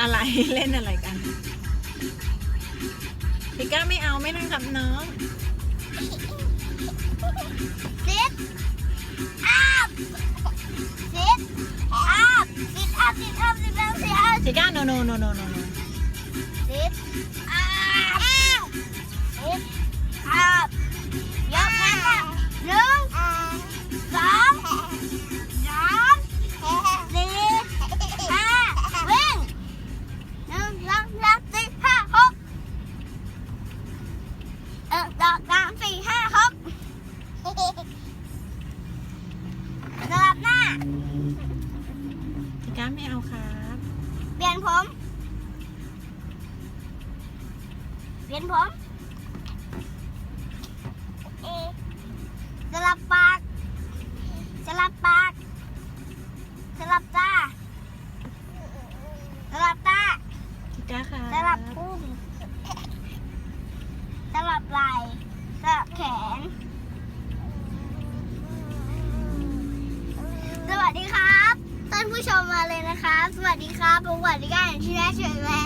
อะไรเล่นอะไรกันพี่ก้าไม่เอาไม่นั่งกับน้องซิดอัพซิดอัพซิดอัพซิดอัพซิดอัพซิดอัพพี่ก้าโนโนโนโนโนโนซิดอัพ พี่ก้าไม่เอาครับเปลี่ยนผม เปลี่ยนผมเอสลับปากสลับปากสลับตาสลับตาพี่ก้าค่ะสลับพุ่มสลับไหล่สลั ชมมาเลยนะคะ สวัสดีครับผมวัสดีการชื่อแม่เฉยแม่